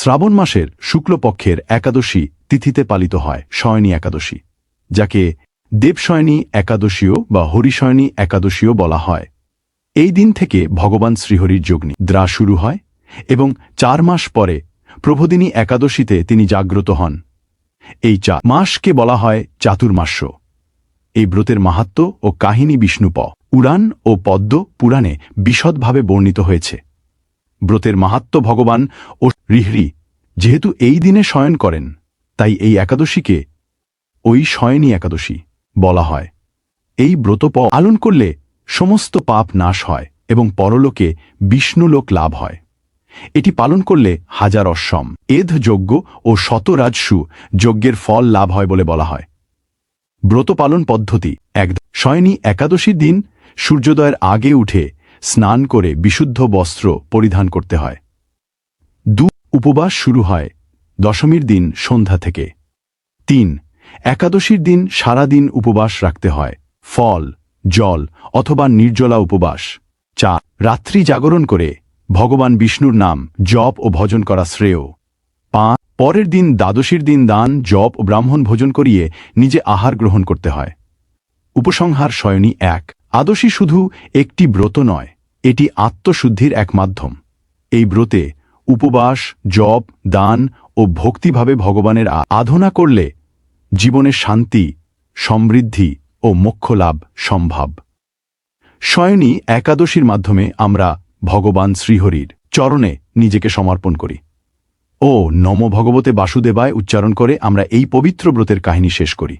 শ্রাবণ মাসের শুক্লপক্ষের একাদশী তিথিতে পালিত হয় শয়নী একাদশী, যাকে দেবশয়নী একাদশীও বা হরিশয়নী একাদশীও বলা হয়। এই দিন থেকে ভগবান শ্রীহরির যোগ্নি দ্রা শুরু হয় এবং চার মাস পরে প্রভদিনী একাদশীতে তিনি জাগ্রত হন। এই চা মাসকে বলা হয় চাতুর্মাস্য। এই ব্রতের মাহাত্ম ও কাহিনী বিষ্ণুপ, উড়ান ও পদ্ম পুরাণে বিশদভাবে বর্ণিত হয়েছে। ব্রতের মাহাত্ম ভগবান ও রিহরি যেহেতু এই দিনে শয়ন করেন, তাই এই একাদশীকে ওই শয়নী একাদশী বলা হয়। এই ব্রত পালন করলে সমস্ত পাপ নাশ হয় এবং পরলোকে বিষ্ণুলোক লাভ হয়। এটি পালন করলে হাজার অশ্বম, এধ যজ্ঞ ও শতরাজসু যজ্ঞের ফল লাভ হয় বলে বলা হয়। ব্রত পালন পদ্ধতি, এক, শয়নী একাদশীর দিন সূর্যোদয়ের আগে উঠে স্নান করে বিশুদ্ধ বস্ত্র পরিধান করতে হয়। দু, উপবাস শুরু হয় দশমীর দিন সন্ধ্যা থেকে। তিন, একাদশীর দিন সারা দিন উপবাস রাখতে হয়, ফল, জল অথবা নির্জলা উপবাস। চা রাত্রি জাগরণ করে ভগবান বিষ্ণুর নাম জপ ও ভজন করা শ্রেয়। পা পরের দিন দ্বাদশীর দিন দান, জপ ও ব্রাহ্মণ ভোজন করিয়ে নিজে আহার গ্রহণ করতে হয়। উপসংহার শয়নী এক। আদশী শুধু একটি ব্রত নয়, এটি আত্মশুদ্ধির এক মাধ্যম। এই ব্রতে উপবাস, জপ, দান ও ভক্তিভাবে ভগবানের আধনা করলে জীবনে শান্তি, সমৃদ্ধি ও মোক্ষ লাভ সম্ভব। শয়নী একাদশীর মাধ্যমে আমরা ভগবান শ্রীহরির চরণে নিজেকে সমর্পণ করি। ও নম ভগবতে বাসুদেবায় উচ্চারণ করে আমরা এই পবিত্র ব্রতের কাহিনী শেষ করি।